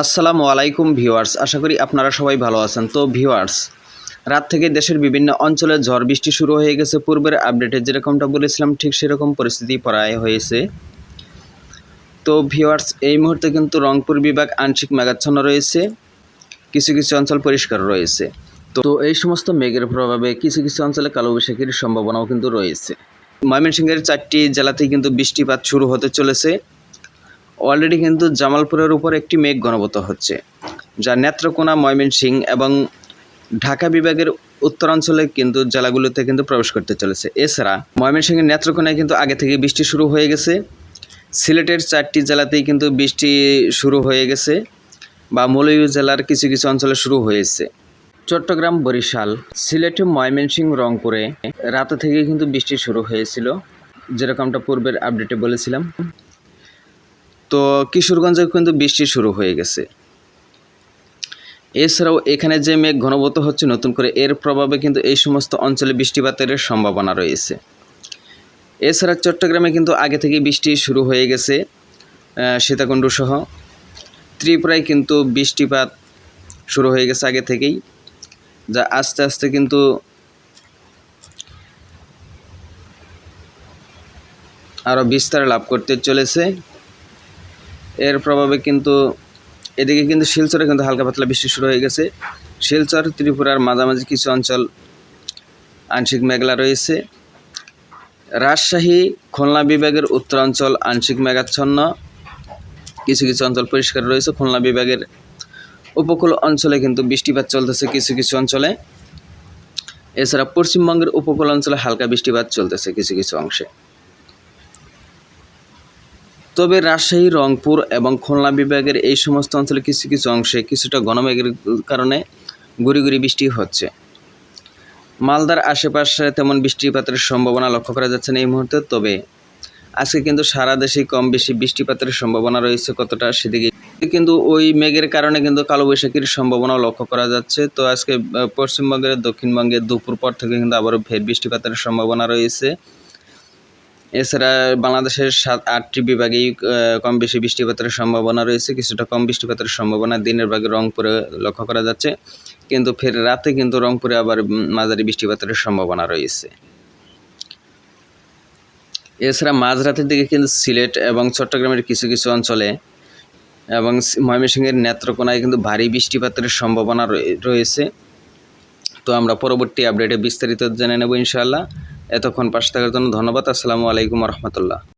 আসসালামু আলাইকুম ভিউয়ার্স, আশা করি আপনারা সবাই ভালো আছেন। তো ভিউয়ার্স, রাত থেকে দেশের বিভিন্ন অঞ্চলে ঝড় বৃষ্টি শুরু হয়ে গেছে। পূর্বের আপডেটে যেরকমটা বলেছিলাম, ঠিক সেরকম পরিস্থিতি প্রায় হয়েছে। তো ভিউয়ার্স, এই মুহূর্তে কিন্তু রংপুর বিভাগ আংশিক মেঘাচ্ছন্ন রয়েছে। কিছু কিছু অঞ্চল পরিষ্কার রয়েছে। তো এই সমস্ত মেঘের প্রভাবে কিছু কিছু অঞ্চলে কালো বৈশাখীর সম্ভাবনাও কিন্তু রয়েছে। ময়মনসিংহের চারটি জেলাতেই কিন্তু বৃষ্টিপাত শুরু হতে চলেছে। অলরেডি কিন্তু জামালপুরের উপর একটি মেঘ ঘনবত হচ্ছে, যা নেত্রকোনা, ময়মনসিংহ এবং ঢাকা বিভাগের উত্তরাঞ্চলে কিন্তু জেলাগুলোতে কিন্তু প্রবেশ করতে চলেছে। এছাড়া ময়মনসিংহের নেত্রকোনায় কিন্তু আগে থেকে বৃষ্টি শুরু হয়ে গেছে। সিলেটের চারটি জেলাতেই কিন্তু বৃষ্টি শুরু হয়ে গেছে বা মৌলভী জেলার কিছু কিছু অঞ্চলে শুরু হয়েছে। চট্টগ্রাম, বরিশাল, সিলেট, ময়মনসিংহ, রংপুরে রাতে থেকে কিন্তু বৃষ্টি শুরু হয়েছিল, যেরকমটা পূর্বের আপডেটে বলেছিলাম। তো কিশোরগঞ্জে কিন্তু বৃষ্টি শুরু হয়ে গেছে। এছাড়াও এখানে যে মেঘ ঘনবত হচ্ছে নতুন করে, এর প্রভাবে কিন্তু এই সমস্ত অঞ্চলে বৃষ্টিপাতের সম্ভাবনা রয়েছে। এছাড়া চট্টগ্রামে কিন্তু আগে থেকে বৃষ্টি শুরু হয়ে গেছে সীতাকুণ্ড সহ। ত্রিপুরায় কিন্তু বৃষ্টিপাত শুরু হয়ে গেছে আগে থেকেই, যা আস্তে আস্তে কিন্তু আরও বিস্তার লাভ করতে চলেছে। এর প্রভাবে কিন্তু এদিকে কিন্তু শিলচরে কিন্তু হালকা পাতলা বৃষ্টি শুরু হয়ে গেছে। শিলচর, ত্রিপুরার মাঝামাঝি কিছু অঞ্চল আংশিক মেঘলা রয়েছে। রাজশাহী, খুলনা বিভাগের উত্তরাঞ্চল আংশিক মেঘাচ্ছন্ন। কিছু কিছু অঞ্চল পরিষ্কার রয়েছে। খুলনা বিভাগের উপকূল অঞ্চলে কিন্তু বৃষ্টিপাত চলতেছে কিছু কিছু অঞ্চলে। এছাড়া পশ্চিমবঙ্গের উপকূল অঞ্চলে হালকা বৃষ্টিপাত চলতেছে কিছু কিছু অংশে। তবে রাজশাহী, রংপুর এবং খুলনা বিভাগের এই সমস্ত অঞ্চলে কিছু কিছু অংশে কিছুটা ঘনমেঘের কারণে গুড়ি গুড়ি বৃষ্টি হচ্ছে। মালদার আশেপাশে তেমন বৃষ্টিপাতের সম্ভাবনা লক্ষ্য করা যাচ্ছে না এই মুহূর্তে, তবে আজকে কিন্তু সারা দেশে কম বেশি বৃষ্টিপাতের সম্ভাবনা রয়েছে কতটা সেদিকে। কিন্তু ওই মেঘের কারণে কিন্তু কালো বৈশাখীর সম্ভাবনাও লক্ষ্য করা যাচ্ছে। তো আজকে পশ্চিমবঙ্গের দক্ষিণবঙ্গে দুপুর পর থেকে কিন্তু আবারও ফের বৃষ্টিপাতের সম্ভাবনা রয়েছে। এছাড়া বাংলাদেশের সাত, আটটি বিভাগেই কম বেশি বৃষ্টিপাতের সম্ভাবনা রয়েছে, কিছুটা কম বৃষ্টিপাতের সম্ভাবনা দিনের ভাগে রংপুরে লক্ষ্য করা যাচ্ছে। কিন্তু ফের রাতে কিন্তু রংপুরে আবার মাঝারি বৃষ্টিপাতের সম্ভাবনা রয়েছে। এছাড়া মাঝরাতের দিকে কিন্তু সিলেট এবং চট্টগ্রামের কিছু কিছু অঞ্চলে এবং ময়মনসিংহের নেত্রকোনায় কিন্তু ভারী বৃষ্টিপাতের সম্ভাবনা রয়ে- রয়েছে। তো আমরা পরবর্তী আপডেটে বিস্তারিত জেনে নেব ইনশাআল্লাহ। এতক্ষণ পাশে থাকার জন্য ধন্যবাদ। আসসালামু আলাইকুম রহমতুল্লাহ।